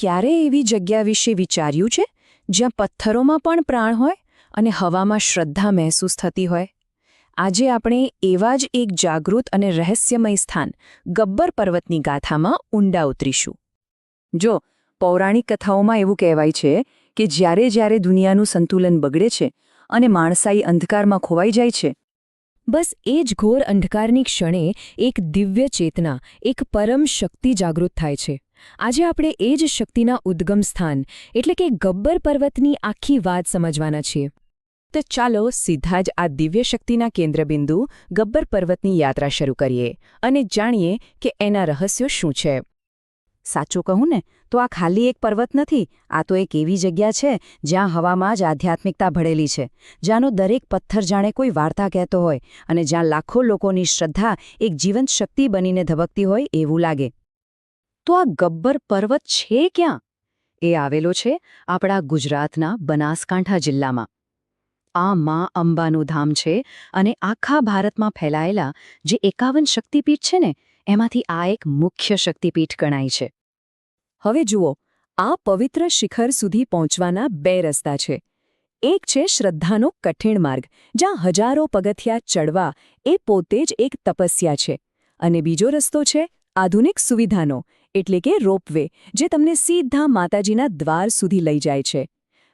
ક્યારે એવી જગ્યા વિશે વિચાર્યું છે, જ્યાં પથ્થરોમાં પણ પ્રાણ હોય અને હવામાં શ્રદ્ધા મહેસૂસ થતી હોય? આજે આપણે એવા જ એક જાગૃત અને રહસ્યમય સ્થાન ગબ્બર પર્વતની ગાથામાં ઊંડા ઉતરીશું. જો, પૌરાણિક કથાઓમાં એવું કહેવાય છે કે જ્યારે જ્યારે દુનિયાનું સંતુલન બગડે છે અને માણસાઈ અંધકારમાં ખોવાઈ જાય છે, બસ એ જ ઘોર અંધકારની ક્ષણે એક દિવ્ય ચેતના, એક પરમ શક્તિ જાગૃત થાય છે. આજે આપણે એ જ શક્તિના ઉદ્ગમ સ્થાન, એટલે કે ગબ્બર પર્વતની આખી વાત સમજવાના છીએ. તો ચાલો સીધા જ આ દિવ્ય શક્તિના કેન્દ્રબિંદુ ગબ્બર પર્વતની યાત્રા શરૂ કરીએ અને જાણીએ કે એના રહસ્યો શું છે. સાચું કહું ને, તો આ ખાલી એક પર્વત નથી, આ તો એક એવી જગ્યા છે જ્યાં હવામાં જ આધ્યાત્મિકતા ભળેલી છે, જ્યાંનો દરેક પથ્થર જાણે કોઈ વાર્તા કહેતો હોય અને જ્યાં લાખો લોકોની શ્રદ્ધા એક જીવંત શક્તિ બનીને ધબકતી હોય એવું લાગે. તો આ ગબ્બર પર્વત છે ક્યાં? એ આવેલો છે આપણા ગુજરાતના બનાસકાંઠા જિલ્લામાં. આ મા અંબાનું ધામ છે અને આખા ભારતમાં ફેલાયેલા જે એકાવન શક્તિપીઠ છે ને, એમાંથી આ એક મુખ્ય શક્તિપીઠ ગણાય છે. હવે જુઓ, આ પવિત્ર શિખર સુધી પહોંચવાના બે રસ્તા છે. એક છે શ્રદ્ધાનો કઠિણ માર્ગ, જ્યાં હજારો પગથિયા ચડવા એ પોતે જ એક તપસ્યા છે. અને બીજો રસ્તો છે આધુનિક સુવિધાનો, એટલે કે રોપવે, જે તમને સીધા માતાજીના દ્વાર સુધી લઈ જાય છે.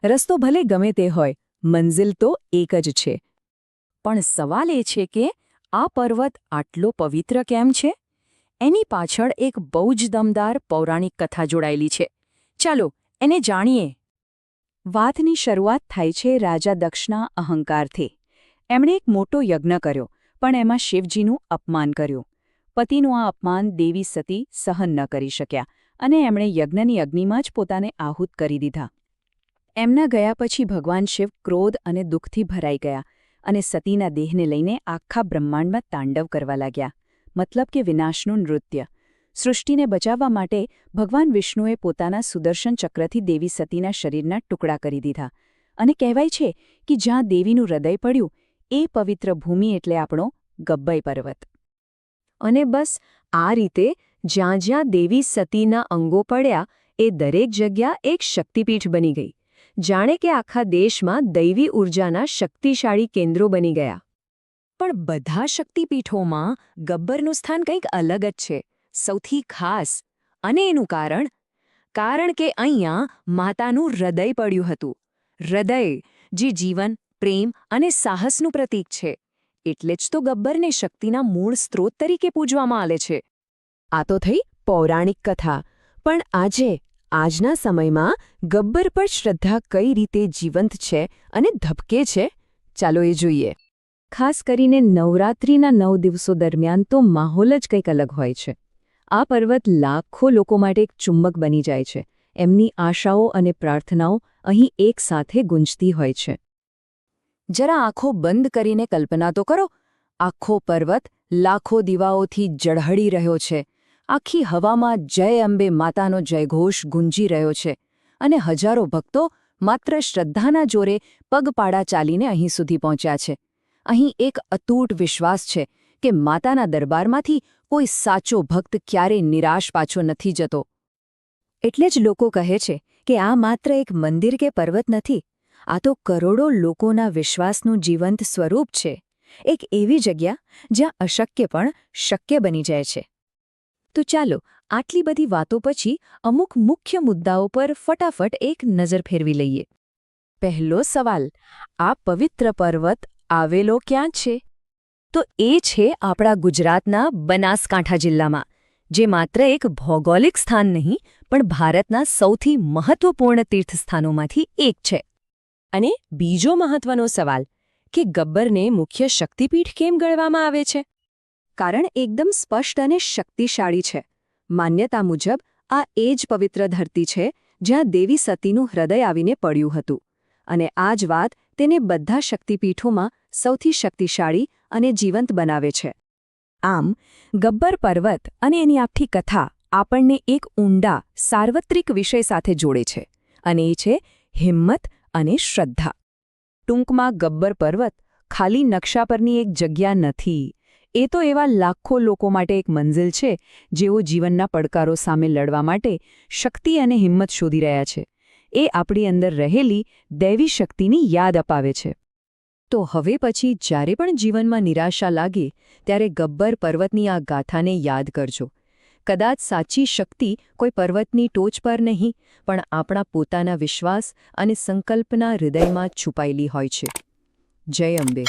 રસ્તો ભલે ગમે તે હોય, મંઝિલ તો એક જ છે. પણ સવાલ એ છે કે, આ પર્વત આટલો પવિત્ર કેમ છે? એની પાછળ એક બહુ જ દમદાર પૌરાણિક કથા જોડાયેલી છે. ચાલો, એને જાણીએ. વાતની શરૂઆત થાય છે રાજા દક્ષના અહંકારથી. એમણે એક મોટો યજ્ઞ કર્યો, પણ એમાં શિવજીનું અપમાન કર્યું. પતિનું આ અપમાન દેવી સતી સહન ન કરી શક્યા અને એમણે યજ્ઞની અગ્નિમાં જ પોતાને આહુત કરી દીધા. એમના ગયા પછી ભગવાન શિવ ક્રોધ અને દુઃખથી ભરાઈ ગયા અને સતીના દેહને લઈને આખા બ્રહ્માંડમાં તાંડવ કરવા લાગ્યા, મતલબ કે વિનાશનું નૃત્ય. સૃષ્ટિને બચાવવા માટે ભગવાન વિષ્ણુએ પોતાના સુદર્શન ચક્રથી દેવી સતીના શરીરના ટુકડા કરી દીધા. અને કહેવાય છે કે જ્યાં દેવીનું હૃદય પડ્યું, એ પવિત્ર ભૂમિ એટલે આપણો ગબ્બઈ પર્વત. અને બસ, આ રીતે જ્યાં જ્યાં દેવી સતીના અંગો પડ્યા, એ દરેક જગ્યા એક શક્તિપીઠ બની ગઈ. જાણે કે આખા દેશમાં દૈવી ઊર્જાના શક્તિશાળી કેન્દ્રો બની ગયા. પણ બધા શક્તિપીઠોમાં ગબ્બરનું સ્થાન કંઈક અલગ જ છે, સૌથી ખાસ. અને એનું કારણ? કારણ કે અહીંયા માતાનું હૃદય પડ્યું હતું. હૃદય, જે જીવન, પ્રેમ અને સાહસનું પ્રતીક છે. એટલે જ તો ગબ્બરને શક્તિના મૂળ સ્ત્રોત તરીકે પૂજવામાં આવે છે. આ તો થઈ પૌરાણિક કથા. પણ આજે, આજના સમયમાં, ગબ્બર પર શ્રદ્ધા કઈ રીતે જીવંત છે અને ધબકે છે? ચાલો એ જોઈએ. ખાસ કરીને નવરાત્રિના નવ દિવસો દરમિયાન તો માહોલ જ કંઈક અલગ હોય છે. આ પર્વત લાખો લોકો માટે એક ચુંબક બની જાય છે. એમની આશાઓ અને પ્રાર્થનાઓ અહીં એક સાથે ગુંજતી હોય છે. જરા આંખો બંધ કરીને કલ્પના તો કરો. આખો પર્વત લાખો દીવાઓથી જળહળી રહ્યો છે. આખી હવામાં જય અંબે માતાનો જયઘોષ ગુંજી રહ્યો છે. અને હજારો ભક્તો માત્ર શ્રદ્ધાના જોરે પગપાળા ચાલીને અહીં સુધી પહોંચ્યા છે. અહીં એક અતૂટ વિશ્વાસ છે કે માતાના દરબારમાંથી કોઈ સાચો ભક્ત ક્યારેય નિરાશ પાછો નથી જતો. એટલે જ લોકો કહે છે કે આ માત્ર એક મંદિર કે પર્વત નથી. આ તો કરોડો લોકોના વિશ્વાસનું જીવંત સ્વરૂપ છે. એક એવી જગ્યા જ્યાં અશક્ય પણ શક્ય બની જાય છે. તો ચાલો, આટલી બધી વાતો પછી અમુક મુખ્ય મુદ્દાઓ પર ફટાફટ એક નજર ફેરવી લઈએ. પહેલો સવાલ, આ પવિત્ર પર્વત આવેલો ક્યાં છે? તો એ છે આપણા ગુજરાતના બનાસકાંઠા જિલ્લામાં, જે માત્ર એક ભૌગોલિક સ્થાન નહીં, પણ ભારતના સૌથી મહત્વપૂર્ણ તીર્થસ્થાનોમાંથી એક છે. અને બીજો મહત્વનો સવાલ, કે ગબ્બરને મુખ્ય શક્તિપીઠ કેમ ગણવામાં આવે છે? કારણ એકદમ સ્પષ્ટ અને શક્તિશાળી છે. માન્યતા મુજબ, આ એ જ પવિત્ર ધરતી છે, જ્યાં દેવી સતીનું હૃદય આવીને પડ્યું હતું. અને આ જ વાત તેને બધા શક્તિપીઠોમાં સૌથી શક્તિશાળી અને જીવંત બનાવે છે. આમ, ગબ્બર પર્વત અને એની આખી કથા આપણને એક ઊંડા, સાર્વત્રિક વિષય સાથે જોડે છે. અને એ છે હિંમત અને શ્રદ્ધા. ટૂંકમાં ગબ્બર પર્વત ખાલી નકશા પરની એક જગ્યા નથી. એ તો એવા લાખો લોકો માટે એક મંઝિલ છે, જેઓ જીવનના પડકારો સામે લડવા માટે શક્તિ અને હિંમત શોધી રહ્યા છે. એ આપણી અંદર રહેલી દૈવી શક્તિની યાદ અપાવે છે. તો હવે પછી જ્યારે પણ જીવનમાં નિરાશા લાગે, ત્યારે ગબ્બર પર્વતની આ ગાથાને યાદ કરજો. કદાચ સાચી શક્તિ કોઈ પર્વતની ટોચ પર નહીં, પણ આપણા પોતાના વિશ્વાસ અને સંકલ્પના હૃદયમાં છુપાયેલી હોય છે. જય અંબે.